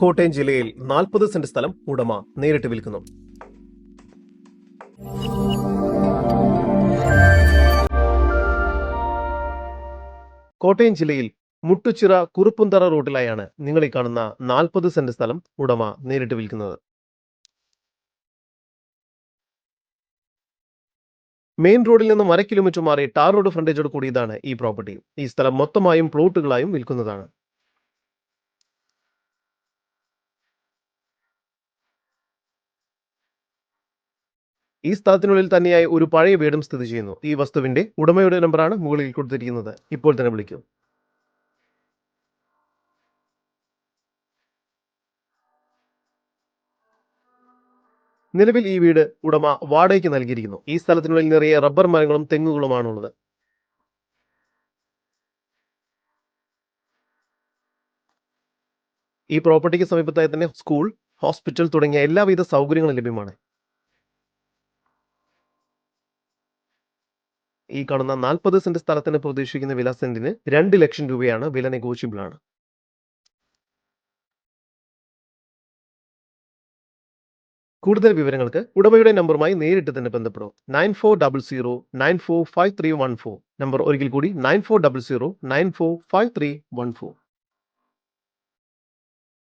കോട്ടയം ജില്ലയിൽ നാൽപ്പത് സെന്റ് സ്ഥലം ഉടമ നേരിട്ട് വിൽക്കുന്നു. കോട്ടയം ജില്ലയിൽ മുട്ടുച്ചിറ കുറുപ്പുന്തറ റോഡിലായാണ് നിങ്ങൾ ഈ കാണുന്ന നാൽപ്പത് സെന്റ് സ്ഥലം ഉടമ നേരിട്ട് വിൽക്കുന്നത്. മെയിൻ റോഡിൽ നിന്നും അര കിലോമീറ്റർ മാറി ടാർ റോഡ് ഫ്രണ്ടേജോട് കൂടിയതാണ് ഈ പ്രോപ്പർട്ടി. ഈ സ്ഥലം മൊത്തമായും പ്ലോട്ടുകളായും വിൽക്കുന്നതാണ്. ഈ സ്ഥലത്തിനുള്ളിൽ തന്നെയായി ഒരു പഴയ വീടും സ്ഥിതി ചെയ്യുന്നു. ഈ വസ്തുവിന്റെ ഉടമയുടെ നമ്പറാണ് മുകളിൽ കൊടുത്തിരിക്കുന്നത്. ഇപ്പോൾ തന്നെ വിളിക്കൂ. നിലവിൽ ഈ വീട് ഉടമ വാടകയ്ക്ക് നൽകിയിരിക്കുന്നു. ഈ സ്ഥലത്തിനുള്ളിൽ നിറയെ റബ്ബർ മരങ്ങളും തെങ്ങുകളുമാണുള്ളത്. ഈ പ്രോപ്പർട്ടിക്ക് സമീപത്തായി തന്നെ സ്കൂൾ ഹോസ്പിറ്റൽ തുടങ്ങിയ എല്ലാവിധ സൗകര്യങ്ങളും ലഭ്യമാണ്. ഈ കാണുന്ന നാൽപ്പത് സെന്റ് സ്ഥലത്തിന് പ്രതീക്ഷിക്കുന്ന വില സെന്റിന് രണ്ട് ലക്ഷം രൂപയാണ് വില നെഗോഷ്യബിൾ ആണ്. കൂടുതൽ വിവരങ്ങൾക്ക് ഉടമയുടെ നമ്പറുമായി നേരിട്ട് തന്നെ ബന്ധപ്പെടും. Nine four double zero nine four five three one four. Number ഒരിക്കൽ കൂടി nine four double zero nine four five three one four.